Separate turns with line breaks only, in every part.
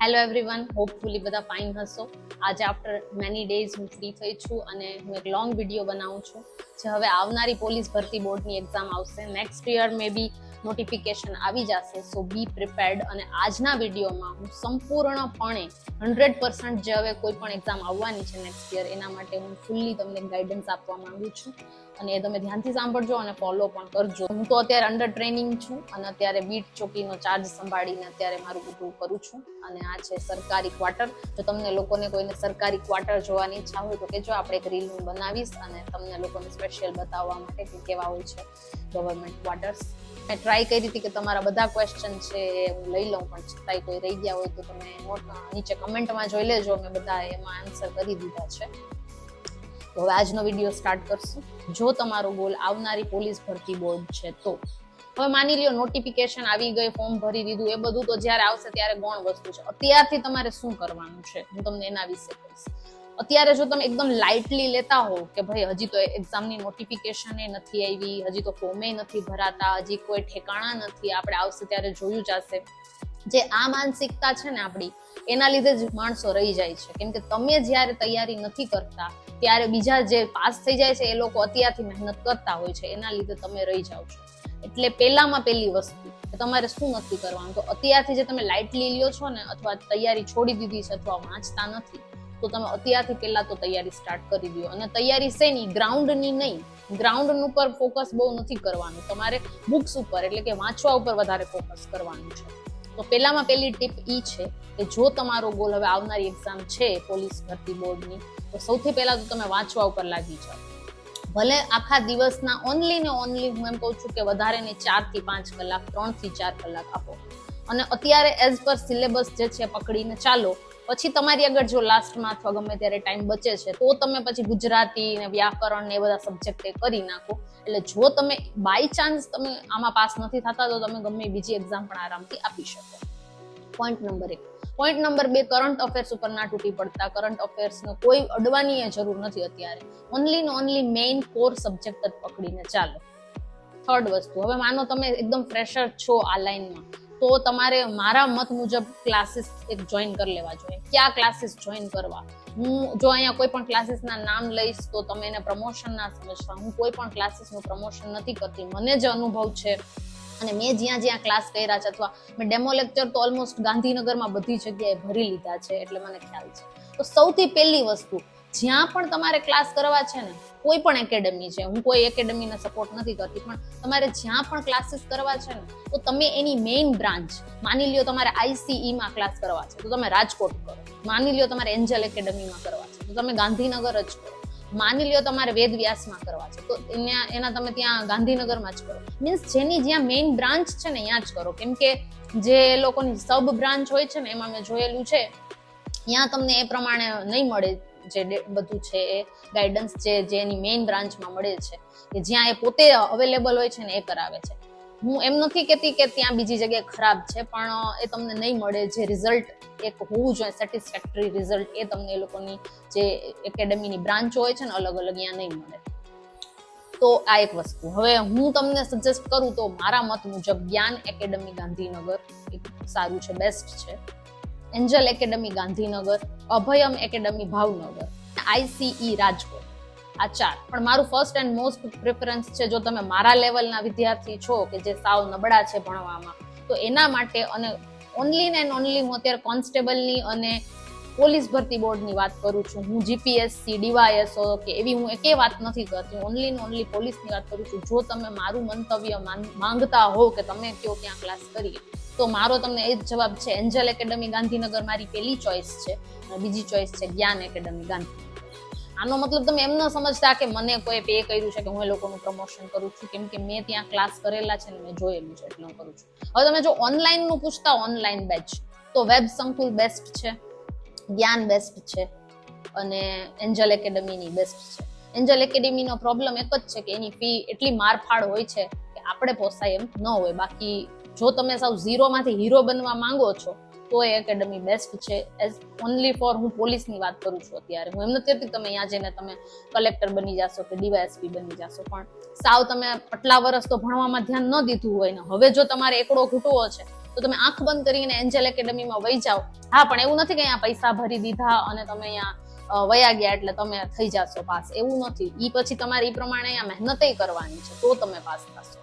Hello everyone hopefully બધા fine હશો. આજે આફ્ટર મેની ડેઝ હું ફ્રી થઈ છું અને હું એક લોંગ વીડિયો બનાવું છું. જે હવે આવનારી પોલીસ ભરતી બોર્ડની એક્ઝામ આવશે. Next year maybe notification આવી જશે. સો બી પ્રિપેર્ડ અને આજના વિડીયોમાં હું સંપૂર્ણપણે હંડ્રેડ પર્સન્ટ જે હવે કોઈ પણ એક્ઝામ આવવાની છે નેક્સ્ટ યર એના માટે હું ફૂલ્લી તમને ગાઈડન્સ આપવા માંગુ છું. અને એ તમે ધ્યાનથી સાંભળજો અને ફોલો પણ કરજો. હું તો અત્યારે અંડર ટ્રેનિંગ છું અને અત્યારે બીટ ચોકીનો ચાર્જ સંભાળીને અત્યારે મારું બધું કરું છું. અને આ છે સરકારી ક્વાર્ટર જો તમને લોકોને કોઈને સરકારી ક્વાર્ટર જોવાની ઈચ્છા હોય તો કેજો આપણે એક રીલ હું બનાવીશ અને તમને લોકોને સ્પેશિયલ બતાવવા માટે કે કેવા હોય છે ગવર્મેન્ટ ક્વાર્ટર્સ મેં ટ્રાય કરી હતી કે તમારા બધા ક્વેશ્ચન છે હું લઈ લઉં, પણ છતાંય કોઈ રહી ગયા હોય તો તમે નોટ નીચે કમેન્ટમાં જોઈ લેજો. મેં બધા એમાં આન્સર કરી દીધા છે. તો હવે આજનો વીડિયો સ્ટાર્ટ કરશું. જો તમારો ગોલ આવનારી પોલીસ ભરતી બોર્ડ છે તો. હવે માની લ્યો નોટિફિકેશન આવી ગઈ ફોર્મ ભરી દીધું, એ બધું તો જ્યારે આવશે ત્યારે ગૌણ વસ્તુ છે. અત્યારથી તમારે શું કરવાનું છે? હું તમને એના વિશે કહીશ. અત્યારે જો તમે એકદમ લાઇટલી લેતા હો કે ભાઈ હજી તો એક્ઝામની નોટિફિકેશન નથી આવી, હજી તો ફોર્મે નથી ભરાતા, હજી કોઈ ઠેકાણા નથી, આપણે આવશે ત્યારે જોયું જશે જે આ માનસિકતા છે ને આપણી, એના લીધે જ માણસો રહી જાય છે. કેમ કે તમે જ્યારે તૈયારી નથી કરતા, ત્યારે બીજા જે પાસ થઈ જાય છે એ લોકો અત્યારથી મહેનત કરતા હોય છે, એના લીધે તમે રહી જાઓ છો. એટલે પહેલામાં પહેલી વસ્તુ તમારે શું નક્કી કરવાનું? તો અત્યારથી જે તમે લાઇટલી લ્યો છો ને, અથવા તૈયારી છોડી દીધી છે અથવા વાંચતા નથી તો તમે અત્યારથી પહેલા તો તૈયારી સ્ટાર્ટ કરી દો. અને તૈયારી શેની? ગ્રાઉન્ડની નહીં. ગ્રાઉન્ડ ઉપર ફોકસ બહુ નથી કરવાનું. તમારે બુક્સ ઉપર, એટલે કે વાંચવા ઉપર વધારે ફોકસ કરવાનું છે. તો પહેલામાં પહેલી ટીપ ઈ છે કે જો તમારો ગોલ હવે આવનારી એક્ઝામ છે પોલીસ ભરતી બોર્ડની, તો સૌથી પહેલાં તો તમે વાંચવા ઉપર લાગી જાઓ. ભલે આખા દિવસના ઓનલી ને ઓનલી હું એમ કહું છું કે વધારે ને ચારથી પાંચ કલાક, ત્રણથી ચાર કલાક આપો. અને અત્યારે એઝ પર સિલેબસ જે છે પકડીને ચાલો પછી તમારી આગળ જો લાસ્ટમાં અથવા ગમે ત્યારે ટાઈમ બચે છે, તો તમે પછી ગુજરાતી ને વ્યાકરણ ને એ બધા સબ્જેક્ટ એ કરી નાખો. એટલે જો તમે બાય ચાન્સ તમે આમાં પાસ નથી થતા, તો તમે ગમે બીજી એક્ઝામ પણ આરામથી આપી શકો. પોઈન્ટ નંબર એક. પોઈન્ટ નંબર બે કરંટ અફેર્સ ઉપર ના તૂટી પડતા. કરંટ અફેર્સનો કોઈ અડવાની જરૂર નથી અત્યારે. ઓનલી ને ઓનલી મેઇન કોર સબ્જેક્ટ જ પકડીને ચાલો. થર્ડ વસ્તુ. હવે માનો તમે એકદમ ફ્રેશર છો આ લાઈનમાં તો તમારે મારા મત મુજબ ક્લાસીસ એક જોઈન કરી લેવા જોઈએ. કયા ક્લાસીસ જોઈન કરવા? હું જો અહીંયા કોઈ પણ ક્લાસીસના નામ લઈશ, તો તમે એને પ્રમોશન ના સમજતા હું કોઈ પણ ક્લાસીસનું પ્રમોશન નથી કરતી. મને જે અનુભવ છે. અને મેં જ્યાં જ્યાં ક્લાસ કર્યા છે, અથવા મેં ડેમો લેક્ચર તો ઓલમોસ્ટ ગાંધીનગરમાં બધી જગ્યાએ ભરી લીધા છે, એટલે મને ખ્યાલ છે. તો સૌથી પહેલી વસ્તુ, જ્યાં પણ તમારે ક્લાસ કરવા છે ને કોઈ પણ એકેડમી છે, હું કોઈ એકેડમીને સપોર્ટ નથી કરતી, પણ તમારે જ્યાં પણ ક્લાસીસ કરવા છે ને, તો તમે એની મેઇન બ્રાન્ચ માની લ્યો તમારે આઈસીઈમાં ક્લાસ કરવા છે, તો તમે રાજકોટ કરો. માની લ્યો તમારે એન્જલ એકેડમીમાં કરવા છે, તો તમે ગાંધીનગર જ કરો. માની લ્યો તમારે વેદ વ્યાસમાં કરવા છે, તો એના એના તમે ત્યાં ગાંધીનગરમાં જ કરો. મીન્સ જેની જ્યાં મેઇન બ્રાન્ચ છે ને, ત્યાં જ કરો. કેમ કે જે લોકોની સબ બ્રાન્ચ હોય છે ને, એમાં મેં જોયેલું છે, ત્યાં તમને એ પ્રમાણે નહીં મળે. જે બધું છે એ ગાઈડન્સ જે એની મેઇન બ્રાન્ચમાં મળે છે, કે જ્યાં એ પોતે અવેલેબલ હોય છે ને એ કરાવે છે. હું એમ નથી કહેતી કે ત્યાં બીજી જગ્યાએ ખરાબ છે, પણ એ તમને નહીં મળે. જે રિઝલ્ટ એક હોવું જોઈએ સેટિસ્ફેક્ટરી રિઝલ્ટ એ તમને એ લોકોની જે એકેડમીની બ્રાન્ચો હોય છે ને અલગ અલગ ત્યાં નહીં મળે. તો આ એક વસ્તુ. હવે હું તમને સજેસ્ટ કરું તો મારા મત મુજબ જ્ઞાન એકેડમી ગાંધીનગર એક સારું છે બેસ્ટ છે. Angel academy, Gandhinagar, Abhayam academy, Bhavnagar, ICE Rajkot. આ ચાર. પણ મારું ફર્સ્ટ એન્ડ મોસ્ટ પ્રેફરન્સ છે, જો તમે મારા લેવલના વિદ્યાર્થી છો, કે જે સાવ નબળા છે ભણવામાં, તો એના માટે અને ઓનલી ને ઓનલી હું અત્યારે કોન્સ્ટેબલની અને પોલીસ ભરતી બોર્ડની વાત કરું છું. હું જીપીએસસી ડીવાયએસઓ કે એવી હું એકે વાત નથી કરતી. ઓનલી ને ઓનલી પોલીસની વાત કરું છું. જો તમે મારું મંતવ્ય માંગતા હો કે તમે કયો ક્યાં ક્લાસ કરીએ તો મારો તમને એ જ જવાબ છે, એન્જલ એકેડમી ગાંધીનગર મારી પહેલી ચોઈસ છે, અને બીજી ચોઈસ છે જ્ઞાન એકેડમી ગાંધીનગર. આનો મતલબ તમે એમ ન સમજતા કે મને કોઈ પે કર્યું છે કે હું એ લોકોનું પ્રમોશન કરું છું, કેમ કે મેં ત્યાં ક્લાસ કરેલા છે ને મેં જોયેલું છે, એટલે હું કરું છું. હવે તમે જો ઓનલાઈનનું પૂછતા ઓનલાઈન બેચ તો વેબ સંકુલ બેસ્ટ છે, જ્ઞાન બેસ્ટ છે, અને એન્જલ એકેડમીની બેસ્ટ છે. એન્જલ એકેડમીનો પ્રોબ્લેમ એક જ છે કે એની ફી એટલી મારફાડ હોય છે કે આપણે પોસાય એમ ન હોય, બાકી જો તમે સાવ ઝીરોમાંથી હીરો બનવા માંગો છો, તો એ એકેડમી બેસ્ટ છે. એઝ ઓનલી ફોર હું પોલીસની વાત કરું છું અત્યારે. હું એમ નથી કહેતી તમે અહીંયા જઈને તમે કલેક્ટર બની જશો કે ડીવાયએસપી બની જશો, પણ સાવ તમે આટલા વર્ષ તો ભણવામાં ધ્યાન ન દીધું હોય ને. હવે જો તમારે એકડો ઘૂંટવો છે, તો તમે આંખ બંધ કરીને એન્જલ એકેડમીમાં વહી જાઓ. હા, પણ એવું નથી કે અહીંયા પૈસા ભરી દીધા અને તમે અહીંયા વયા ગયા એટલે તમે થઈ જાશો પાસ. એવું નથી. એ પછી તમારે એ પ્રમાણે અહીંયા મહેનતય કરવાની છે, તો તમે પાસ થશો.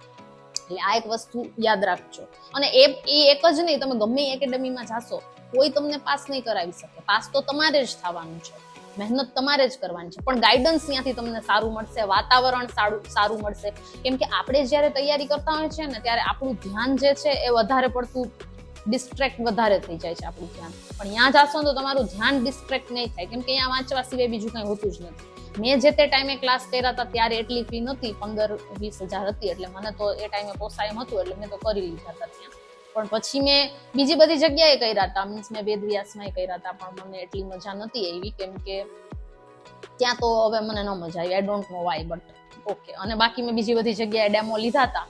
એટલે આ એક વસ્તુ યાદ રાખજો. અને એ એ એક જ નહીં, તમે ગમે એકેડમીમાં જાશો, કોઈ તમને પાસ નહીં કરાવી શકે. પાસ તો તમારે જ થવાનું છે. મહેનત તમારે જ કરવાની છે. પણ ગાઈડન્સ ત્યાંથી તમને સારું મળશે, વાતાવરણ સારું સારું મળશે. કેમ કે આપણે જ્યારે તૈયારી કરતા હોય છે ને, ત્યારે આપણું ધ્યાન જે છે એ વધારે પડતું ડિસ્ટ્રેક્ટ વધારે થઈ જાય છે આપણું ધ્યાન. પણ ત્યાં જાશો તો તમારું ધ્યાન ડિસ્ટ્રેક્ટ નહીં થાય. કેમ કે અહીંયા વાંચવા સિવાય બીજું કંઈ હોતું જ નથી. મેં જે તે ટાઈમે ક્લાસ કર્યા હતા ત્યારે એટલી ફી નહોતી, પંદર, વીસ હજાર હતી એટલે મને તો એ ટાઈમે પોસાય એમ હતું એટલે મેં તો કરી લીધા હતા ત્યાં. પણ પછી મેં બીજી બધી જગ્યાએ કર્યા હતા મીન્સ મેં વેદ વ્યાસમાં કર્યા હતા, પણ મને એટલી મજા નહોતી એવી કેમ કે ત્યાં તો હવે મને ન મજા આવી I don't know why but okay અને બાકી મેં બીજી બધી જગ્યાએ ડેમો લીધા હતા.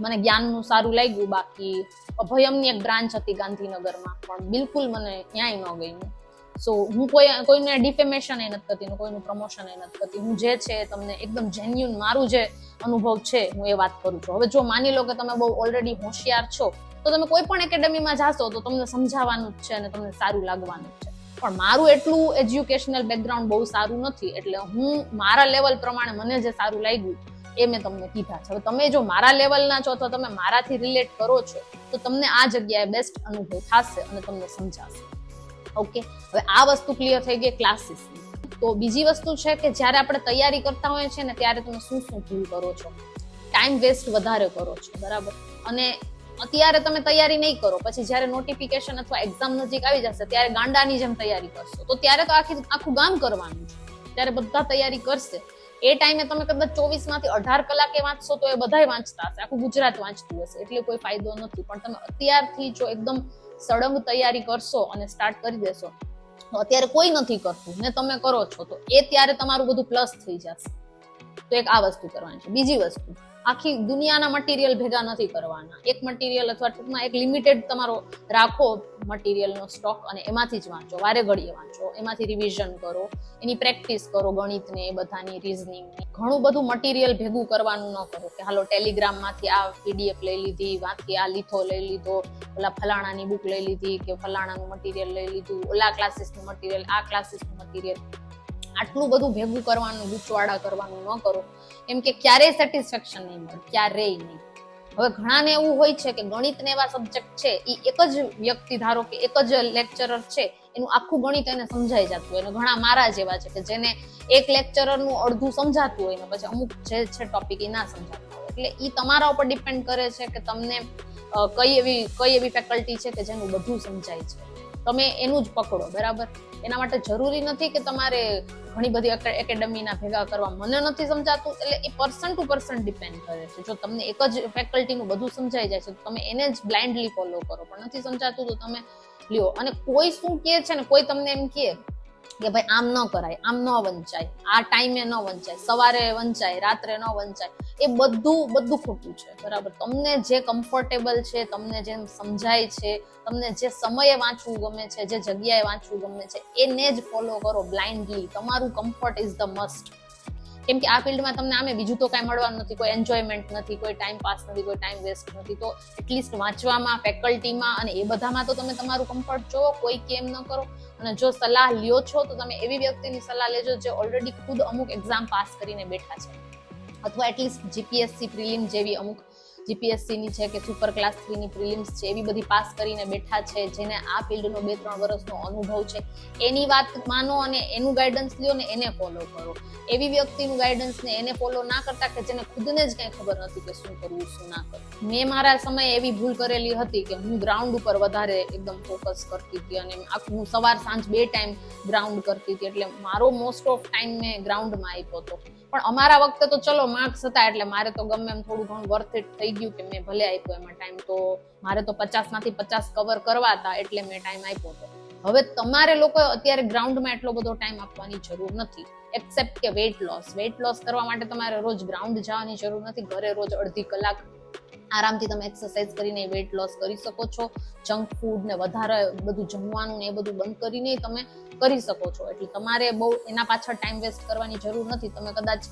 મને જ્ઞાનનું સારું લાગ્યું, બાકી અભયમની એક બ્રાન્ચ હતી ગાંધીનગરમાં, પણ બિલકુલ મને ક્યાંય ન ગઈ સો હું કોઈ કોઈને ડિફેમેશન એ નથી કરતી કોઈનું પ્રમોશન એ નથી કરતી હું જે છે તમને એકદમ જેન્યુન મારું જે અનુભવ છે, હું એ વાત કરું છું. હવે જો માની લો કે તમે બહુ ઓલરેડી હોશિયાર છો, તો તમે કોઈ પણ એકેડમીમાં જાશો તો તમને સમજાવવાનું જ છે અને તમને સારું લાગવાનું છે. પણ મારું એટલું એજ્યુકેશનલ બેકગ્રાઉન્ડ બહુ સારું નથી, એટલે હું મારા લેવલ પ્રમાણે મને જે સારું લાગ્યું, એ મેં તમને કીધા છે. હવે તમે જો મારા લેવલના છો તો તમે મારાથી રિલેટ કરો છો, તો તમને આ જગ્યાએ બેસ્ટ અનુભવ થશે અને તમને સમજાશે. ઓકે હવે આ વસ્તુ ક્લિયર થઈ ગઈ ક્લાસીસ તો બીજી વસ્તુ છે કે જ્યારે આપણે તૈયારી કરતા હોઈએ છીએ ને ત્યારે તમે શું શું ભૂલ કરો છો? ટાઈમ વેસ્ટ વધારે કરો છો, બરાબર? અને અત્યારે તમે તૈયારી નહીં કરો, પછી જ્યારે નોટિફિકેશન અથવા એક્ઝામ નજીક આવી જશે, ત્યારે ગાંડાની જેમ તૈયારી કરશો. તો ત્યારે તો આખી, આખું ગામ કરવાનું છે. ત્યારે બધા તૈયારી કરશે. એ ટાઈમે તમે કદાચ ચોવીસમાંથી અઢાર કલાકે વાંચશો તો એ બધાય વાંચતા હશે. આખું ગુજરાત વાંચતું હશે, એટલે કોઈ ફાયદો નથી. પણ તમે અત્યારથી જો એકદમ સળંગ તૈયારી કરશો અને સ્ટાર્ટ કરી દેશો. તો અત્યારે કોઈ નથી કરતું, ને તમે કરો છો તો. એ ત્યારે તમારું બધું પ્લસ થઈ જશે. તો એક આ વસ્તુ કરવાની છે. બીજી વસ્તુ આખી દુનિયાના મટીરિયલ ભેગા નથી કરવાના. એક મટીરિયલ અથવા ટૂંકમાં એક લિમિટેડ તમારો રાખો મટીરિયલનો સ્ટોક અને એમાંથી જ વાંચો, વારે ઘડીએ વાંચો, એમાંથી રિવિઝન કરો, એની પ્રેક્ટિસ કરો ગણિતને, બધાની રિઝનિંગની ઘણું બધું મટીરિયલ ભેગું કરવાનું ન કરો કે હાલો ટેલિગ્રામમાંથી આ પીડીએફ લઈ લીધી વાંકી આ લીથો લઈ લીધો, ઓલા ફલાણાની બુક લઈ લીધી કે ફલાણાનું મટીરિયલ લઈ લીધું, ઓલા ક્લાસીસનું મટીરિયલ આ ક્લાસીસનું મટીરિયલ આટલું બધું ભેગું કરવાનું, ગૂંચવાડા કરવાનું ન કરો. કેમ કે ક્યારેય સેટિસ્ફેક્શન નહીં મળે, ક્યારેય નહીં. હવે ઘણાને એવું હોય છે કે ગણિત ને એવા સબ્જેક્ટ છે એ એક જ વ્યક્તિ ધારો કે એક જ લેક્ચરર છે, એનું આખું ગણિત એને સમજાઈ જતું હોય. અને ઘણા મારા જેવા છે કે જેને એક લેક્ચરરનું અડધું સમજાતું હોય ને પછી અમુક જે છે ટોપિક એ ના સમજાતું હોય. એટલે એ તમારા ઉપર ડિપેન્ડ કરે છે કે તમને કઈ એવી કઈ એવી ફેકલ્ટી છે કે જેનું બધું સમજાય છે. તમે એનું જ પકડો, બરાબર? એના માટે જરૂરી નથી કે તમારે ઘણી બધી એકે- એકેડમીના ભેગા કરવા. મને નથી સમજાતું, એટલે એ પર્સન ટુ પર્સન ડિપેન્ડ કરે છે. જો તમને એક જ ફેકલ્ટીનું બધું સમજાઈ જાય છે, તો તમે એને જ બ્લાઇન્ડલી ફોલો કરો. પણ નથી સમજાતું તો તમે લ્યો. અને કોઈ શું કહે છે ને, કોઈ તમને એમ કહે કે ભાઈ આમ ન કરાય, આમ ન વંચાય, આ ટાઈમે ન વંચાય, સવારે વંચાય, રાત્રે ન વંચાય, એ બધું બધું ખોટું છે, બરાબર? તમને જે કમ્ફર્ટેબલ છે, તમને જેમ સમજાય છે, તમને જે સમયે વાંચવું ગમે છે, જે જગ્યાએ વાંચવું ગમે છે, એને જ ફોલો કરો બ્લાઇન્ડલી તમારું કમ્ફર્ટ ઇઝ ધ મસ્ટ કેમ કે આ ફિલ્ડમાં તમને આમે બીજું તો કાંઈ મળવાનું નથી, કોઈ એન્જોયમેન્ટ નથી, કોઈ ટાઈમ પાસ નથી, કોઈ ટાઈમ વેસ્ટ નથી. તો એટલીસ્ટ વાંચવામાં ફેકલ્ટીમાં અને એ બધામાં તો તમે તમારું કમ્ફર્ટ જો કોઈ કેમ ન કરો. અને જો સલાહ લ્યો છો, તો તમે એવી વ્યક્તિની સલાહ લેજો જે ઓલરેડી ખુદ અમુક એક્ઝામ પાસ કરીને બેઠા છે. અથવા એટલીસ્ટ જીપીએસસી પ્રિલિમ જેવી અમુક જીપીએસસી ની છે કે સુપર ક્લાસ થ્રી ની પ્રિલિમ્સ છે, એવી બધી પાસ કરીને બેઠા છે, જેને આ ફિલ્ડનો બે ત્રણ વર્ષનો અનુભવ છે. એની વાત માનો અને એનું ગાઈડન્સ લ્યો ને એને ફોલો કરો. એવી વ્યક્તિનું ગાઈડન્સ ને એને ફોલો ના કરતા કે જેને ખુદને જ કઈ ખબર નથી કે શું કરવું, શું ના કરવું. મેં મારા સમયે એવી ભૂલ કરેલી હતી કે હું ગ્રાઉન્ડ ઉપર વધારે એકદમ ફોકસ કરતી હતી અને હું સવાર સાંજ બે ટાઈમ ગ્રાઉન્ડ કરતી હતી એટલે મારો મોસ્ટ ઓફ ટાઈમ મેં ગ્રાઉન્ડમાં આપ્યો હતો. પણ અમારા વખતે તો ચલો માર્ક્સ હતા એટલે મારે તો ગમે એમ થોડું ઘણું વર્થ ઇટ થઈ ગયું કે મેં ભલે આપ્યો એમાં ટાઈમ તો મારે તો પચાસમાંથી પચાસ કવર કરવા હતા એટલે મેં ટાઈમ આપ્યો હતો. હવે તમારે લોકો અત્યારે ગ્રાઉન્ડમાં એટલો બધો ટાઈમ આપવાની જરૂર નથી એક્સેપ્ટ કે વેઇટ લોસ વેઇટ લોસ કરવા માટે તમારે રોજ ગ્રાઉન્ડ જવાની જરૂર નથી, ઘરે રોજ અડધી કલાક આરામથી તમે એક્સરસાઇઝ કરીને વેટ લોસ કરી શકો છો. જંક ફૂડ ને વધારે બધું જમવાનું ને એ બધું બંધ કરીને તમે કરી શકો છો. એટલે તમારે બહુ એના પાછળ ટાઈમ વેસ્ટ કરવાની જરૂર નથી. તમે કદાચ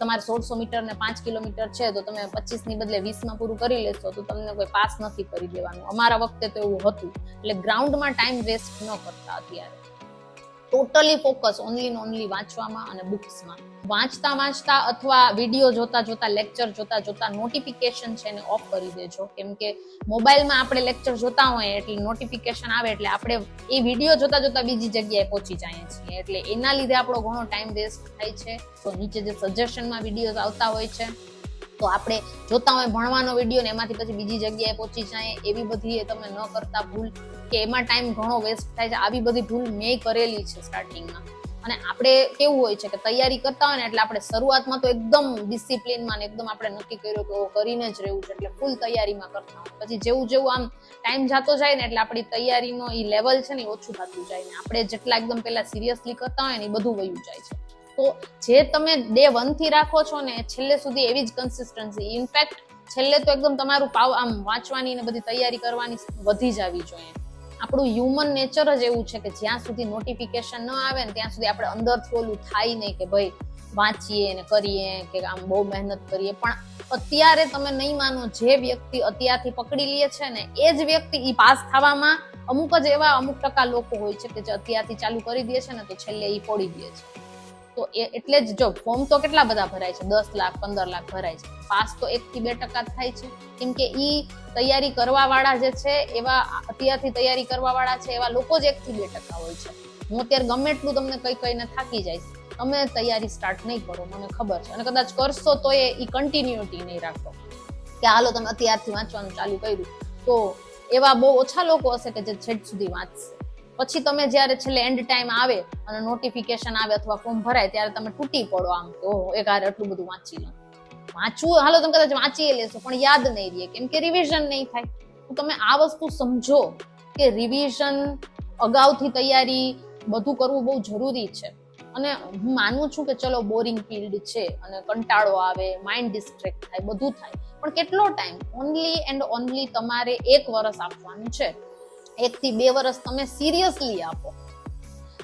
તમારે સોળસો મીટર ને પાંચ કિલોમીટર છે, તો તમે પચીસની બદલે વીસમાં પૂરું કરી લેશો, તો તમને કોઈ પાસ નથી કરી દેવાનું. અમારા વખતે તો એવું હતું. એટલે ગ્રાઉન્ડમાં ટાઈમ વેસ્ટ ન કરતા અત્યારે. ટોટલી ફોકસ ઓનલી ને ઓનલી વાંચવામાં અને બુક્સમાં વાંચતા વાંચતા અથવા વીડિયો જોતા જોતા લેક્ચર જોતા જોતા નોટિફિકેશન છે એને ઓફ કરી દેજો. કેમ કે મોબાઈલમાં આપણે લેક્ચર જોતા હોય એટલે નોટિફિકેશન આવે એટલે આપણે એ વીડિયો જોતા જોતા બીજી જગ્યાએ પહોંચી જઈએ છીએ. એટલે એના લીધે આપણો ઘણો ટાઈમ વેસ્ટ થાય છે. તો નીચે જે સજેશનમાં વિડીયોઝ આવતા હોય છે, તો આપણે જોતા હોય ભણવાનો વીડિયો ને એમાંથી પછી બીજી જગ્યાએ પહોંચી જાય એવી બધી તમે ન કરતા ભૂલ કે એમાં ટાઈમ ઘણો વેસ્ટ થાય છે. આવી બધી ભૂલ મેં કરેલી છે સ્ટાર્ટિંગમાં અને આપણે કેવું હોય છે કે તૈયારી કરતા હોય ને એટલે આપણે શરૂઆતમાં તો એકદમ ડિસિપ્લિનમાં ને એકદમ આપણે નક્કી કર્યું કે કરીને જ રહેવું છે, એટલે ફૂલ તૈયારીમાં કરતા હોય. પછી જેવું જેવું આમ ટાઈમ જતો જાય ને એટલે આપણી તૈયારીનો એ લેવલ છે ને ઓછું થતું જાય ને આપણે જેટલા એકદમ પહેલા સિરિયસલી કરતા હોય ને એ બધું વયું જાય છે. તો જે તમે ડે વનથી રાખો છો ને છેલ્લે સુધી એવી જ કન્સિસ્ટન્સી ઇનફેક્ટ છેલ્લે તો એકદમ તમારું પાવ આમ વાંચવાની ને બધી તૈયારી કરવાની વધી જવી જોઈએ. આપણું હ્યુમન નેચર જ એવું છે કે જ્યાં સુધી નોટિફિકેશન ન આવે ને ત્યાં સુધી આપણે અંદરથી ઓલું થાય નહીં કે ભાઈ વાંચીએ ને કરીએ કે આમ બહુ મહેનત કરીએ. પણ અત્યારે તમે નહીં માનો, જે વ્યક્તિ અત્યારથી પકડી લે છે ને, એ જ વ્યક્તિ ઈ પાસ થવામાં અમુક જ એવા અમુક ટકા લોકો હોય છે કે જે અત્યારથી ચાલુ કરી દે છે ને તો છેલ્લે ઈ ફોડી દે છે. તો એ એટલે જ જો ફોર્મ તો કેટલા બધા ભરાય છે? દસ લાખ, પંદર લાખ ભરાય છે. પાસ તો એક થી બે ટકા થાય છે. કેમ કે ઈ તૈયારી કરવા વાળા જે છે, એવા અત્યારથી તૈયારી કરવા વાળા છે, એવા લોકો જ એક થી બે ટકા હોય છે. હું અત્યારે ગમે એટલું તમને કઈ કઈને થાકી જઈશ. તમે તૈયારી સ્ટાર્ટ નહીં કરો, મને ખબર છે. અને કદાચ કરશો તો એ ઈ કન્ટિન્યુટી નહીં રાખો. કે હાલો, તમે અત્યારથી વાંચવાનું ચાલુ કર્યું. તો એવા બહુ ઓછા લોકો હશે કે જે છેક સુધી વાંચશે. પછી તમે જ્યારે છેલ્લે એન્ડ ટાઈમ આવે અને નોટિફિકેશન આવે અથવા ફોર્મ ભરાય, ત્યારે તમે તૂટી પડો આમ કે, ઓહો, એક હારે આટલું બધું વાંચી લો. વાંચવું, હાલો, તમે કદાચ વાંચી લેશો, પણ યાદ નહીં રહે, કેમ કે રિવિઝન નહીં થાય. તો તમે આ વસ્તુ સમજો કે રિવિઝન અગાઉથી તૈયારી બધું કરવું બહુ જરૂરી છે. અને હું માનું છું કે ચલો બોરિંગ ફિલ્ડ છે અને કંટાળો આવે માઇન્ડ ડિસ્ટ્રેક્ટ થાય, બધું થાય. પણ કેટલો ટાઈમ ઓનલી એન્ડ ઓનલી તમારે એક વર્ષ આપવાનું છે. એક થી બે વર્ષ તમે સિરિયસલી આપો.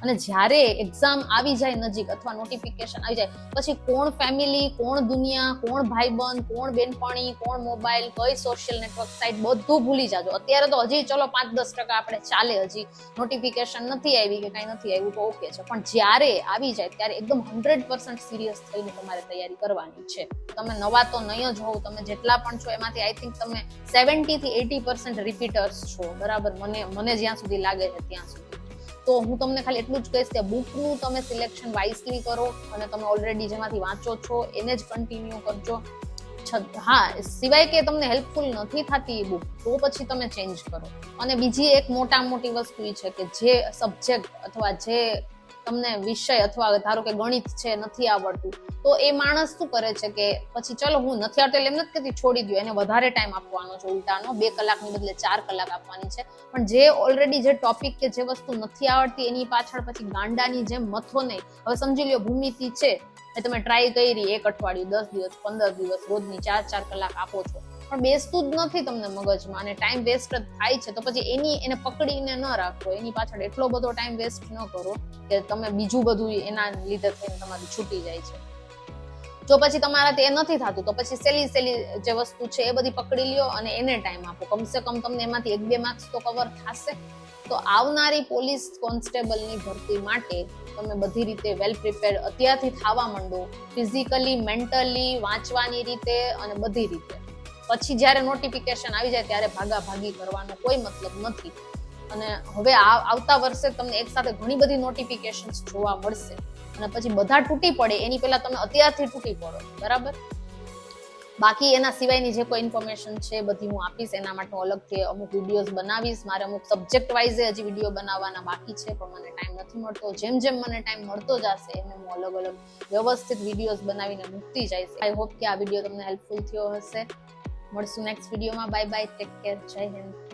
અને જ્યારે એક્ઝામ આવી જાય નજીક અથવા નોટિફિકેશન આવી જાય, પછી કોણ ફેમિલી કોણ દુનિયા, કોણ ભાઈબંધ, કોણ બેનપણી, કોણ મોબાઈલ કઈ સોશિયલ નેટવર્ક સાઇટ બધું ભૂલી જાજો. અત્યારે તો હજી ચલો પાંચ દસ ટકા આપણે ચાલે, હજી નોટિફિકેશન નથી આવી કે કાંઈ નથી આવ્યું તો ઓકે છે. પણ જ્યારે આવી જાય ત્યારે એકદમ હંડ્રેડ પર્સન્ટ સિરિયસ થઈને તમારે તૈયારી કરવાની છે. તમે નવા તો નહીં જ હોવ, તમે જેટલા પણ છો એમાંથી આઈ થિંક તમે સેવન્ટી થી એટી પર્સન્ટ રિપીટર્સ છો. બરાબર? મને મને જ્યાં સુધી લાગે છે ત્યાં સુધી. તો હું તમને ખાલી એટલું જ કહીશ કે બુકનું તમે સિલેક્શન વાઇસલી કરો અને તમે ઓલરેડી જેમાંથી વાંચો છો, એને જ કન્ટિન્યુ કરજો. હા, સિવાય કે તમને હેલ્પફુલ નથી થતી એ બુક તો પછી તમે ચેન્જ કરો. અને બીજી એક મોટા મોટી વસ્તુ એ છે કે જે સબ્જેક્ટ અથવા જે તમને વિષય અથવા ધારો કે ગણિત છે, નથી આવડતું, તો એ માણસ શું કરે છે કે પછી ચલો હું નથી આવડતું એમ નથી કેતી છોડી દો એને વધારે ટાઈમ આપવાનો છે, ઉલટાનો, બે કલાકની બદલે ચાર કલાક આપવાની છે. પણ જે ઓલરેડી જે ટોપિક કે જે વસ્તુ નથી આવડતી, એની પાછળ પછી ગાંડાની જેમ મથો નહીં. હવે સમજી લ્યો ભૂમિતિ છે તમે ટ્રાય કરી, એક અઠવાડિયું, દસ દિવસ, પંદર દિવસ, રોજની ચાર ચાર કલાક આપો છો. પણ બેસતું જ નથી તમને મગજમાં અને ટાઈમ વેસ્ટ થાય છે. તો પછી એની, એને પકડીને ન રાખો. એની પાછળ એટલો બધો ટાઈમ વેસ્ટ ન કરો કે તમે બીજું બધું એના લીધે થઈને તમારું છૂટી જાય છે. જો પછી તમારાથી એ નથી થતું, તો પછી સેલી સેલી જે વસ્તુ છે એ બધી પકડી લ્યો અને એને ટાઈમ આપો. કમસે કમ તમને એમાંથી એક બે માર્ક્સ તો કવર થશે. તો આવનારી પોલીસ કોન્સ્ટેબલની ભરતી માટે તમે બધી રીતે વેલ પ્રિપેર્ડ અત્યારથી થવા માંડો. ફિઝિકલી મેન્ટલી વાંચવાની રીતે અને બધી રીતે. પછી જ્યારે નોટિફિકેશન આવી જાય ત્યારે ભાગા ભાગી કરવાનો કોઈ મતલબ નથી. અને હવે આવતા વર્ષે તમને એક સાથે ઘણી બધી નોટિફિકેશન જોવા મળશે. અને પછી બધા તૂટી પડે, એની પહેલા તમે અત્યારથી તૂટી પડો, બરાબર? બાકી એના સિવાયની જે કોઈ ઇન્ફોર્મેશન છે બધી હું આપીશ, એના માટે હું અલગથી અમુક વિડીયોઝ બનાવીશ. મારે અમુક સબ્જેક્ટ વાઇઝે હજી વીડિયો બનાવવાના બાકી છે, પણ મને ટાઈમ નથી મળતો. જેમ જેમ મને ટાઈમ મળતો જશે, એમ હું અલગ અલગ વ્યવસ્થિત વિડીયોઝ બનાવીને મૂકતી જઈશ. આઈ હોપ કે આ વીડિયો તમને હેલ્પફુલ થયો હશે. મળશું નેક્સ્ટ વિડીયોમાં બાય બાય ટેક કેર જય હિન્દ